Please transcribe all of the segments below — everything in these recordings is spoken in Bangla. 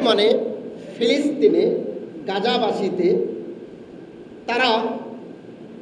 বর্তমানে ফিলিস্তিনে, গাজাবাসীতে তারা,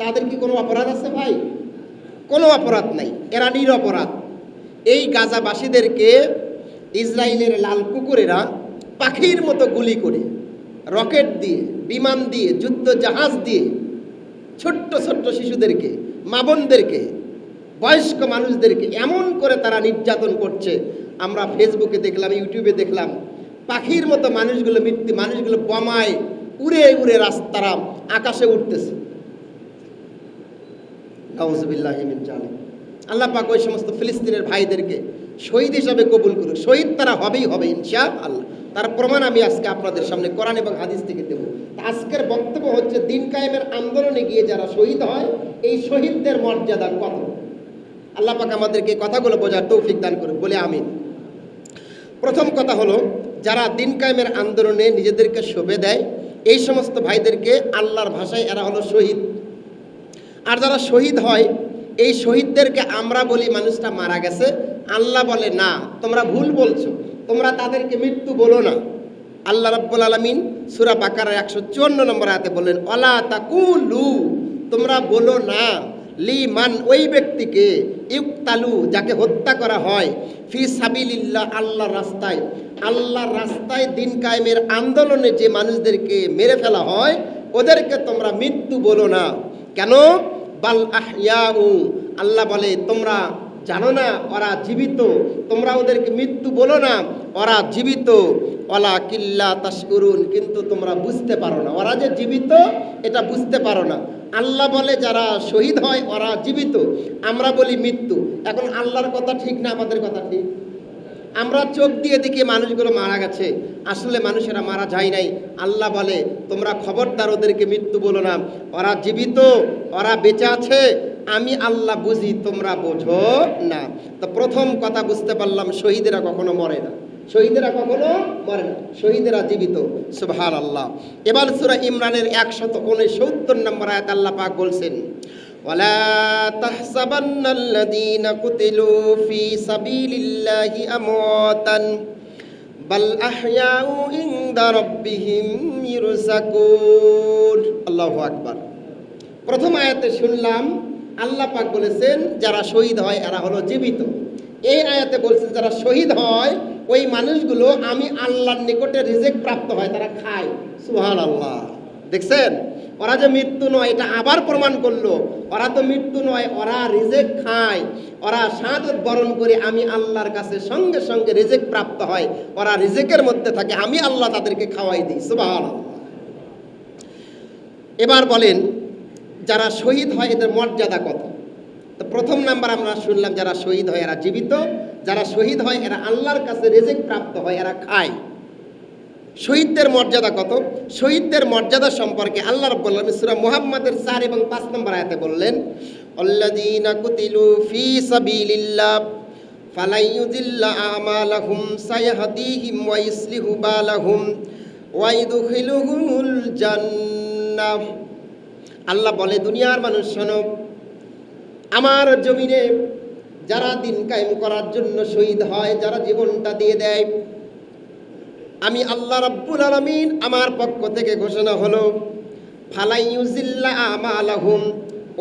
তাদের কি কোনো অপরাধ আছে ভাই? কোনো অপরাধ নাই। এরা নিরপরাধ। এই গাজাবাসীদেরকে ইসরায়েলের লাল কুকুরেরা পাখির মতো গুলি করে, রকেট দিয়ে, বিমান দিয়ে, যুদ্ধ জাহাজ দিয়ে ছোট্ট ছোট্ট শিশুদেরকে, মা বোনদেরকে, বয়স্ক মানুষদেরকে এমন করে তারা নির্যাতন করছে। আমরা ফেসবুকে দেখলাম ইউটিউবে দেখলাম পাখির মতো মানুষগুলো মৃত্যু, মানুষগুলো বমায় উড়ে উড়ে রাস্তারা আকাশে উঠতেছে। আল্লাহ পাক ওই সমস্ত ফিলিস্তিনের ভাইদেরকে শহীদ হিসাবে কবুল করুক। শহীদ তারা হবেই হবে ইনশা আল্লাহ তার প্রমাণ আমি আজকে আপনাদের সামনে কোরআন এবং হাদিস থেকে দেব। আজকের বক্তব্য হচ্ছে, দিন কায়েমের আন্দোলনে গিয়ে যারা শহীদ হয়, এই শহীদদের মর্যাদা কত? আল্লাহ পাক আমাদেরকে কথাগুলো বোঝার তৌফিক দান করুক, বলে আমিন। প্রথম কথা হলো যারা দিন কায়েমের আন্দোলনে নিজেদেরকে শোভে দেয়, এই সমস্ত ভাইদেরকে আল্লাহর ভাষায় এরা হলো শহীদ। আর যারা শহীদ হয়, এই শহীদদেরকে আমরা বলি মানুষটা মারা গেছে। আল্লাহ বলে, না, তোমরা ভুল বলছো। তোমরা তাদেরকে মৃত্যু বলো না। আল্লাহ রাব্বুল আলামিন সুরা বাকারার একশো চুয়ান্ন নম্বর হাতে বললেন অলা তাকুলু, তোমরা বলো না। লি মান ওই ব্যক্তিকে ইউক্তালু, যাকে হত্যা করা হয়, ফি সাবিলিল্লাহ আল্লাহ রাস্তায়। আল্লাহর রাস্তায় দিন কায়েমের আন্দোলনে যে মানুষদেরকে মেরে ফেলা হয়, ওদেরকে তোমরা মৃত্যু বলো না। কেন? বাল আহিয়াউ আল্লাহ বলে, তোমরা জানো না, ওরা জীবিত। তোমরা ওদেরকে মৃত্যু বলো না, ওরা জীবিত। ওলা কিল্লা তাসকুরুন কিন্তু তোমরা বুঝতে পারো না। ওরা যে জীবিত, এটা বুঝতে পারো না। আল্লাহ বলে যারা শহীদ হয়, ওরা জীবিত। আমরা বলি মৃত্যু। এখন আল্লাহর কথা ঠিক না আমাদের কথা ঠিক? আমরা চোখ দিয়ে দেখি মানুষগুলো মারা গেছে। আসলে মানুষেরা মারা যায় নাই। আল্লাহ বলে, তোমরা খবরদার ওদেরকে মৃত্যু বলো না। ওরা জীবিত, ওরা বেঁচে আছে। আমি আল্লাহ বুঝি, তোমরা বোঝো না। তো প্রথম কথা বুঝতে পারলাম, শহীদেরা কখনো মরে না। শহীদেরা কখনো মরে না শহীদেরা জীবিত সুবহান আল্লাহ এবার সুরা ইমরানের একশত উনসত্তর নম্বর আয়াত আল্লাহ পাক বলছেন ولا تحسبن الذين قتلوا في سبيل الله أمواتا بل أحياء عند ربهم يرزقون الله أكبر প্রথম আয়াতে শুনলাম আল্লাহ পাক বলেছেন যারা শহীদ হয় এরা হলো জীবিত এই আয়াতে বলছেন যারা শহীদ হয় ওই মানুষগুলো আমি আল্লাহর নিকটে রিজেক্ট প্রাপ্ত হয়, তারা খায়। সুহান আল্লাহ দেখছেন? ওরা যে মৃত্যু নয়, এটা আবার প্রমাণ করল। ওরা তো মৃত্যু নয়, ওরা রিজেক্ট খায়। ওরা সাদত বরণ করে আমি আল্লাহর কাছে সঙ্গে সঙ্গে রিজেক্ট প্রাপ্ত হয়। ওরা রিজেকের মধ্যে থাকে, আমি আল্লাহ তাদেরকে খাওয়াই দিই। সুবাহ এবার বলেন, যারা শহীদ হয়, এদের মর্যাদা কত? তো প্রথম নাম্বার আমরা শুনলাম, যারা শহীদ হয়, এরা জীবিত। যারা শহীদ হয়, এরা আল্লাহর কাছে রেজেক প্রাপ্ত হয়, এরা খায়। শহীদদের মর্যাদা কত? শহীদদের মর্যাদা সম্পর্কে আল্লাহ রাব্বুল আলামিন সূরা মুহাম্মাদের 4 এবং 5 নম্বর আয়াতে বললেন, আল্লাযীনা কুতিলু ফি সাবিলিল্লাহ, ফালাই ইউযিল্লা আমালাহুম সায়াহদিহিম ওয়া ইসলিহু বালাহুম ওয়া ইদখিলুহুমুল জান্নাহ। আল্লাহ বলে, দুনিয়ার মানুষ শোনো, আমার জমিনে যারা দিন কায়েম করার জন্য শহীদ হয়, যারা জীবনটা দিয়ে দেয়। আমি আল্লাহ রাব্বুল আলামিন আমার পক্ষ থেকে ঘোষণা হলো, ফালাই ইউজিল্লা আমালাহুম,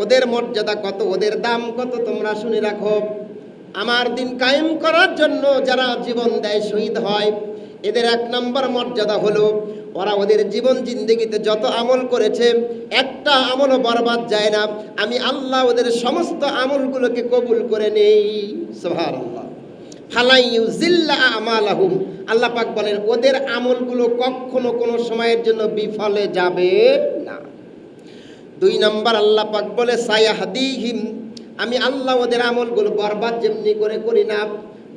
ওদের মর্যাদা কত, ওদের দাম কত, তোমরা শুনে রাখো। আমার দিন কায়েম করার জন্য যারা জীবন দেয়, শহীদ হয়, এদের এক নম্বর মর্যাদা হলো ওরা ওদের জীবন জিন্দগিতে যত আমল করেছে, একটা আমলও বরবাদ যায় না। আমি আল্লাহ ওদের সমস্ত আমলগুলোকে কবুল করে নেই। সোহার আল্লাহ ফালাইউ জিল্লা আমালাহুম। আল্লাহ পাক বলেন, ওদের আমলগুলো কখনো কোনো সময়ের জন্য বিফলে যাবে না। দুই নম্বর, আল্লাহ পাক বলে, সায়াহাদিহিম। আমি আল্লাহ ওদের আমলগুলো বরবাদ যেমনি করে করি না।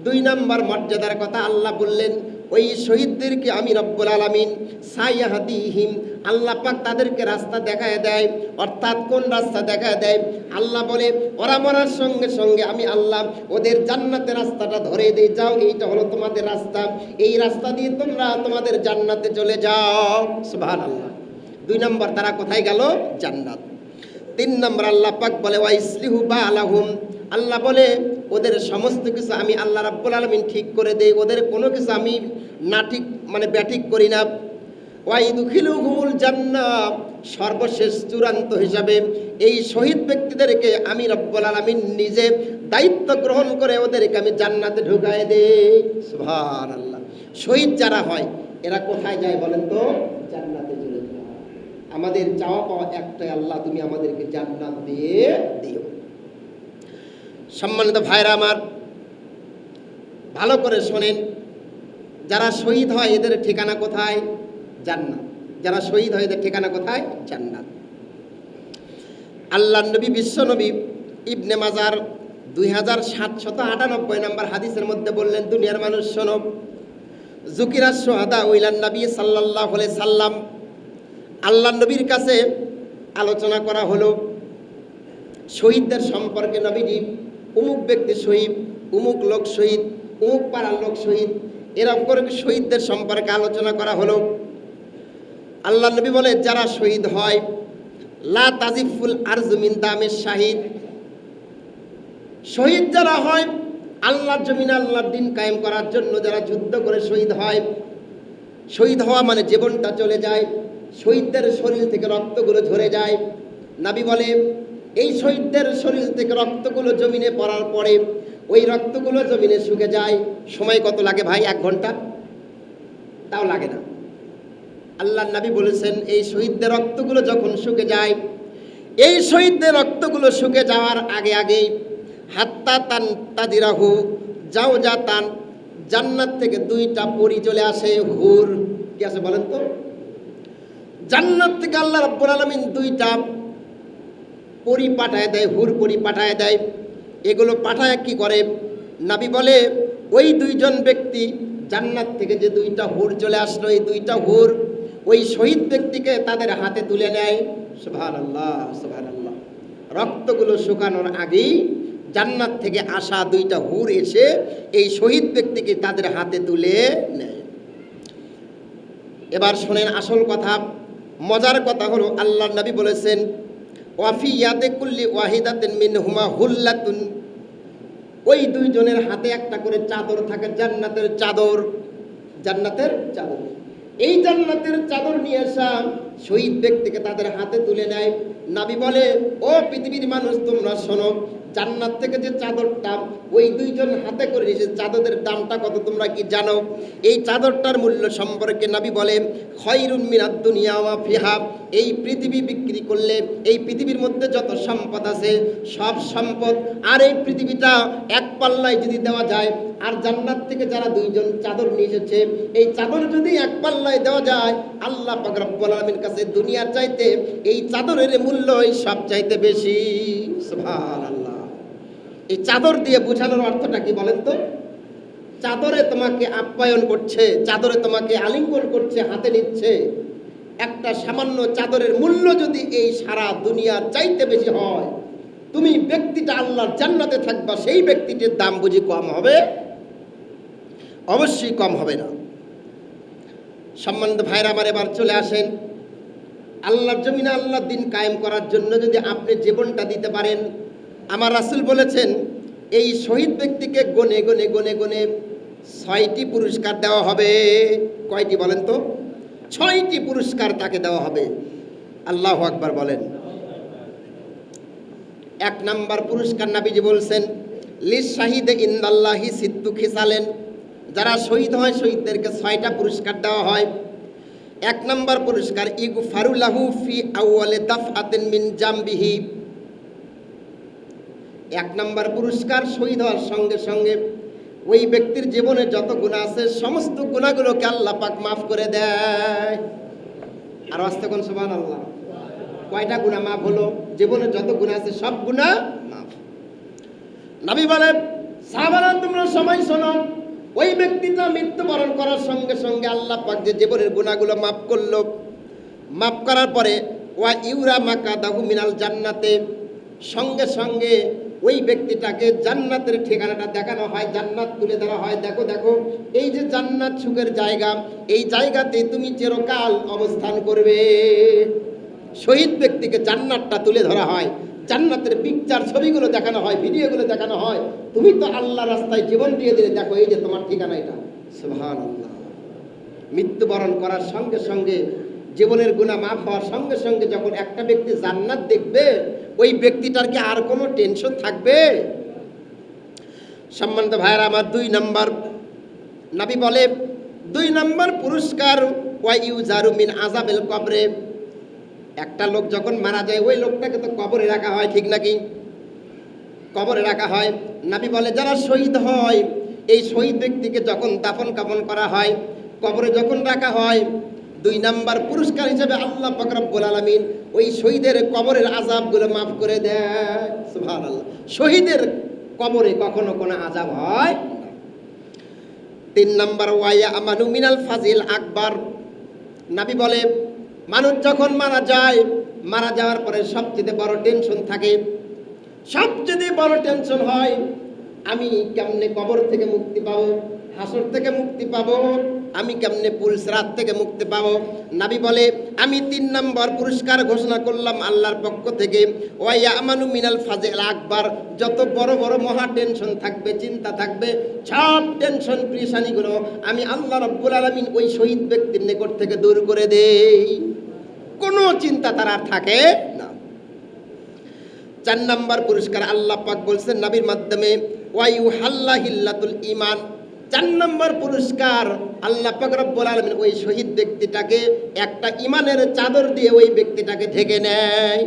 দুই নম্বর মর্যাদার কথা আল্লাহ বললেন ওই শহীদদেরকে আমি রব্বুল আলামিন সাইয়াহাদিহিম, আল্লাহ পাক তাদেরকে রাস্তা দেখায় দেয়। অর্থাৎ কোন রাস্তা দেখায় দেয়? আল্লাহ বলে, ওরা মরার সঙ্গে সঙ্গে আমি আল্লাহ ওদের জান্নাতের রাস্তাটা ধরে দেই। যাও, এইটা হলো তোমাদের রাস্তা। এই রাস্তা দিয়ে তোমরা তোমাদের জান্নাতে চলে যাও। সুভান আল্লাহ দুই নম্বর, তারা কোথায় গেল? জান্নাত। তিন নম্বর, আল্লাহ পাক বলে ওয়াইসলিহু বা আলাহুম আল্লাহ বলে ওদের সমস্ত কিছু আমি আল্লাহ রাব্বুল আলমিন ঠিক করে দেই, ওদের কোনো কিছু আমি না ঠিক মানে ব্যাঠিক করি না। ওয়াই দুখিলুহুমুল জান্নাহ, সর্বশেষ চূড়ান্ত হিসাবে এই শহীদ ব্যক্তিদেরকে আমি রব্বুল আলামিন নিজে দায়িত্ব গ্রহণ করে ওদেরকে আমি জান্নাতে ঢুকায় দেই। সুবহানাল্লাহ। শহীদ যারা হয়, এরা কোথায় যায় বলেন তো? জান্নাতে চলে যায়। আমাদের চাওয়া পাওয়া একটাই, আল্লাহ তুমি আমাদেরকে জান্নাত দিয়ে দিও। সম্মানিত ভাইরা আমার, ভালো করে শোনেন, যারা শহীদ হয় এদের ঠিকানা কোথায়? জান্নাত। যারা শহীদ হয় এদের ঠিকানা কোথায়? জান্নাত। আল্লাহ নবী, বিশ্ব নবী ইবনে মাজার দুই হাজার সাতশত আটানব্বই নম্বর হাদিসের মধ্যে বললেন, দুনিয়ার মানুষ শোনব জুকিরা সোহাদা উইলান নবী সাল্লাহ সাল্লাম। আল্লাহ নবীর কাছে আলোচনা করা হলো, শহীদদের সম্পর্কে নবীজি উমুক ব্যক্তি শহীদ, উমুক লোক শহীদ, উমুক পাড়ার লোক শহীদ এরকম করে শহীদদের সম্পর্কে আলোচনা করা হলো? আল্লাহ নবী বলে, যারা শহীদ হয়, লা তাজিফুল আরজুমিন দামের শাহিদ। শহীদ যারা হয়, আল্লাহর জমিন আল্লাহর দিন কায়েম করার জন্য যারা যুদ্ধ করে শহীদ হয়, শহীদ হওয়া মানে জীবনটা চলে যায়, শহীদদের শরীর থেকে রক্তগুলো ঝরে যায়। নাবি বলে এই শহীদদের শরীর থেকে রক্তগুলো জমিনে পড়ার পরে ওই রক্তগুলো জমিনে শুকে যায়। সময় কত লাগে ভাই? এক ঘণ্টা? তাও লাগে না। আল্লাহ নবী বলেছেন, এই শহীদদের রক্তগুলো যখন শুকে যায়, এই শহীদদের রক্তগুলো শুকে যাওয়ার আগে আগেই হাত্তা তান তাদিরাহু যাও যা তান, জান্নাত থেকে দুইটা পরি চলে আসে, হুর। কি আছে বলেন তো? জান্নাত থেকে আল্লাহ রাব্বুল আলামিন দুইটা পরি পাঠায় দেয়, হুর পরি পাঠায় দেয়। এগুলো পাঠায় কি করে? নাবি বলে, ওই দুইজন ব্যক্তি জান্নাত থেকে যে দুইটা হুর চলে আসলো, এই দুইটা হুর ওই শহীদ ব্যক্তিকে তাদের হাতে তুলে নেয়। সুভান আল্লাহ সুভান আল্লাহ রক্তগুলো শুকানোর আগেই জান্নাত থেকে আসা দুইটা হুর এসে এই শহীদ ব্যক্তিকে তাদের হাতে তুলে নেয়। এবার শোনেন আসল কথা, মজার কথা হলো আল্লাহ নবী বলেছেন ওয়াফি ইয়াতে কুল্লি ওয়াহিদাতেন মিন হুমা হুল্লাতুন। ওই দুইজনের হাতে একটা করে চাদর থাকে, জান্নাতের চাদর। জান্নাতের চাদর। এই জান্নাতের চাদর নিয়ে আসা শহীদ ব্যক্তিকে তাদের হাতে তুলে নেয়। নাবি বলে, ও পৃথিবীর মানুষ, তোমরা শোনো জান্নাত থেকে যে চাদরটা ওই দুইজন হাতে করে নিয়েছে, চাদরের দামটা কত তোমরা কি জানো? এই চাদরটার মূল্য সম্পর্কে নাবি বলে খয়রুন মিনাদ দুনিয়া ওয়া ফিহা। এই পৃথিবী বিক্রি করলে, এই পৃথিবীর মধ্যে যত সম্পদ আছে, সব সম্পদ আর এই পৃথিবীটা এক পাল্লায় যদি দেওয়া যায়, আর জান্নাত থেকে যারা দুইজন চাদর নিয়ে এসেছে, এই চাদর যদি এক পাল্লায় দেওয়া যায়, আল্লাহ পাক রব্বুল আলামিন কাছে দুনিয়ার চাইতে এই চাদরের মূল্যই সব চাইতে বেশি। সুবহানাল্লাহ। এই চাদর দিয়ে বোঝানোর অর্থটা কি বলেন তো? চাদরে তোমাকে আপ্যায়ন করছে, চাদরে তোমাকে আলিঙ্গন করছে, হাতে নিচ্ছে। একটা সামান্য চাদরের মূল্য যদি এই সারা দুনিয়ার চাইতে বেশি হয়, তুমি ব্যক্তিটা আল্লাহর জান্নাতে থাকবা, সেই ব্যক্তিটির দাম বুঝি কম হবে? অবশ্যই কম হবে না। সম্মানিত ভাইরা আমার এবার চলে আসেন। আল্লাহর জমিনে আল্লাহর দিন কায়েম করার জন্য যদি আপনি জীবনটা দিতে পারেন আমার রাসুল বলেছেন, এই শহীদ ব্যক্তিকে গনে গনে গনে গনে ছয়টি পুরস্কার দেওয়া হবে। কয়টি বলেন তো? ছয়টি পুরস্কার তাকে দেওয়া হবে। আল্লাহ আকবার বলেন। এক নাম্বার পুরস্কার নাবিজি বলছেন, লিস শাহিদ ইন্দাল্লাহি সিদ্দু খিসালেন। যারা শহীদ হয়, শহীদদেরকে ছয়টা পুরস্কার দেওয়া হয়। এক নম্বর পুরস্কার ইগু ফারুলাহু ফি আউয়ালে দাফআতিন মিন জামবিহি। এক নম্বর পুরস্কার শহীদ হওয়ার সঙ্গে সঙ্গে ওই ব্যক্তির জীবনে যত গুণা আছে, সমস্ত গুণাগুলোকে আল্লাহ পাক মাফ করে দেয়। আর আসতে কোন সুবহান আল্লাহ কয়টা গুণা মাফ হলো? জীবনে যত গুণা আছে, সব গুণা মাফ। নবী বলে সাহাবারা, তোমরা সবাই শোনো, ওই ব্যক্তিটা মৃত্যুবরণ করার সঙ্গে সঙ্গে আল্লাহ পাক যে জীবনের গুণাগুলো মাফ করল। মাফ করার পরে, ওয়া ইউরা মাকা দাহু মিনাল জান্নাতে সঙ্গে সঙ্গে ওই ব্যক্তিটাকে জান্নাতের ঠিকানাটা দেখানো হয়, জান্নাত তুলে ধরা হয়। দেখো দেখো, এই যে জান্নাত সুখের জায়গা, এই জায়গাতে তুমি চিরকাল অবস্থান করবে। শহীদ ব্যক্তিকে জান্নাতটা তুলে ধরা হয়। জান্নাতের পিকচার ছবিগুলো দেখানো হয়, ভিডিওগুলো দেখানো হয়। তুমি তো আল্লাহ রাস্তায় জীবন দিয়ে দিলে। দেখো, এই যে তোমার ঠিকানা এটা। সুবহান আল্লাহ মৃত্যুবরণ করার সঙ্গে সঙ্গে জীবনের গুণা মাফ হওয়ার সঙ্গে সঙ্গে যখন একটা ব্যক্তি জান্নাত দেখবে ওই ব্যক্তিটার কি আর কোনো টেনশন থাকবে? সম্মানিত ভাইয়েরা, আমার দুই নম্বর নাবি বলে, দুই নম্বর পুরস্কার ওয়াই ইউ আজাবেল কবরে। একটা লোক যখন মারা যায়, ওই লোকটাকে তো কবরে রাখা হয়, ঠিক নাকি? কবরে রাখা হয়। নাবি বলে, যারা শহীদ হয়, এই শহীদ ব্যক্তিকে যখন দাফন কাফন করা হয়, কবরে যখন রাখা হয় দুই নাম্বার পুরস্কার হিসেবে আল্লাহ ফকরাবুল আলমিন ওই শহীদের কবরের আজাবগুলো মাফ করে দেয়। শহীদের কবরে কখনো কোনো আজাব হয়? তিন নাম্বার ওয়াইয়া আমানু মিনাল ফাজিল আকবর। নাবি বলে, মানুষ যখন মারা যায়, মারা যাওয়ার পরে সবচেয়ে বড় টেনশন থাকে। সবচেয়ে বড় টেনশন হয়, আমি কেমনে কবর থেকে মুক্তি পাবো, হাসর থেকে মুক্তি পাবো? আমি কেমনে পুলিশ রাত থেকে মুক্তি পাবো? নাবি বলে, আমি তিন নম্বর পুরস্কার ঘোষণা করলাম আল্লাহর পক্ষ থেকে। ওয়াইয়া আমানু মিনাল ফাজেল আকবার। যত বড় বড় মহা টেনশন থাকবে, চিন্তা থাকবে, সব টেনশন প্রিশানিগুলো আমি আল্লাহ রব্বুল আলমিন ওই শহীদ ব্যক্তির নিকট থেকে দূর করে দেই। কোনো চিন্তা তার আর থাকে না। চার নম্বর পুরস্কার আল্লাহ পাক বলছেন নবীর মাধ্যমে ওয়াইউ হাল্লা হিল্লাতুল ইমান চার নম্বর পুরস্কার আল্লাহ পাক রব্বুল আলামিন ওই শহীদ ব্যক্তিটাকে একটা ইমানের চাদর দিয়ে ওই ব্যক্তিটাকে ঢেকে নেয়।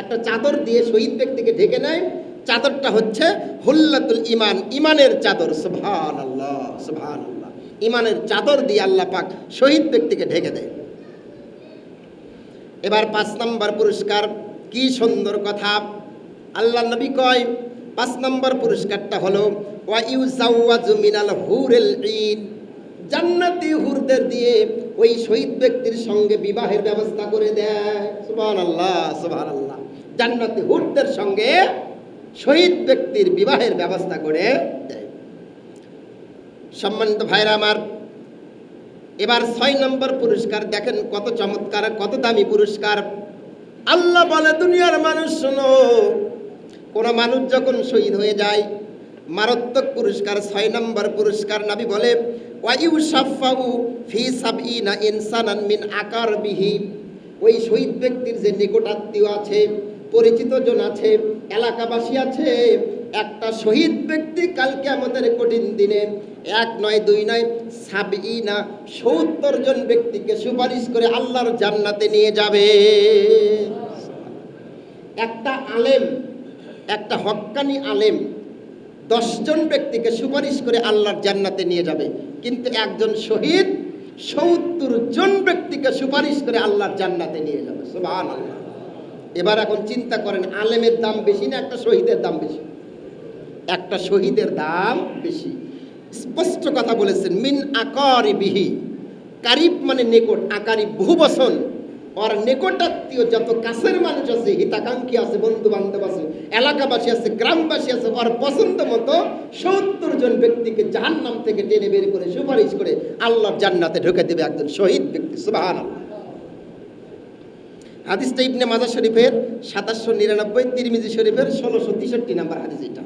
একটা চাদর দিয়ে শহীদ ব্যক্তিকে ঢেকে নেয়। চাদরটা হচ্ছে হুল্লাতুল ইমান, ইমানের চাদর। সুবহান আল্লাহ সুবহান আল্লাহ ইমানের চাদর দিয়ে আল্লাহ পাক শহীদ ব্যক্তিকে ঢেকে দেয়। এবার পাঁচ নম্বর পুরস্কার, কি সুন্দর কথা। আল্লাহ নবী কয়, পাঁচ নম্বর পুরস্কারটা হলো ওয়া ইউজাওয়াজু মিনাল হুরেল ঈদ। জান্নাতি হুরদের দিয়ে ওই শহীদ ব্যক্তির সঙ্গে বিবাহের ব্যবস্থা করে দেয়। সুবহানাল্লাহ সুবহানাল্লাহ। জান্নাতি হুরদের সঙ্গে শহীদ ব্যক্তির বিবাহের ব্যবস্থা করে দেয়। সম্মানিত ভাইরা আমার, এবার ছয় নম্বর পুরস্কার, দেখেন কত চমৎকার, কত দামি পুরস্কার। আল্লাহ বলে, দুনিয়ার মানুষ শোনো, কোন মানুষ যখন শহীদ হয়ে যায় মারাত্মক পুরস্কার, ছয় নম্বর পুরস্কার নাবি বলে ওয়াইউ সাফাউ ফি সাবিনা ইনসানান মিন আকার বিহি ওই শহীদ ব্যক্তির যে নিকটাত্মীয় আছে, পরিচিত জন আছে, এলাকাবাসী আছে, একটা শহীদ ব্যক্তি কালকে আমাদের কঠিন দিনে, এক নয়, দুই নয় সাবই না সত্তর জন ব্যক্তিকে সুপারিশ করে আল্লাহর জান্নাতে নিয়ে যাবে। একটা আলেম, একটা হক্কানি আলেম দশজন ব্যক্তিকে সুপারিশ করে আল্লাহর জান্নাতে নিয়ে যাবে। কিন্তু একজন শহীদ, সত্তর জন ব্যক্তিকে সুপারিশ করে আল্লাহর জান্নাতে নিয়ে যাবে। আল্লাহ এবার এখন চিন্তা করেন, আলেমের দাম বেশি না একটা শহীদের দাম বেশি? একটা শহীদের দাম বেশি। স্পষ্ট কথা বলেছেন, মিন আকারি বিহি কারিব মানে নিকট আকারি বহু বসন আর নিকটাত্মীয় যত কাছের মানুষ আছে, হিতাকাঙ্ক্ষী আছে বন্ধু বান্ধব আছে, এলাকাবাসী আছে, গ্রামবাসী আছে ওর পছন্দ মতো সত্তর জন ব্যক্তিকে জাহান্নাম থেকে টেনে বের করে, সুপারিশ করে আল্লাহর জান্নাতে ঢুকে দেবে একজন শহীদ ব্যক্তি সুবাহ হাদিসটা ইবনে মাজার শরীফের সাতাশশো নিরানব্বই, তিরমিজি শরীফের ষোলোশো তেষট্টি নাম্বার হাদিস এটা।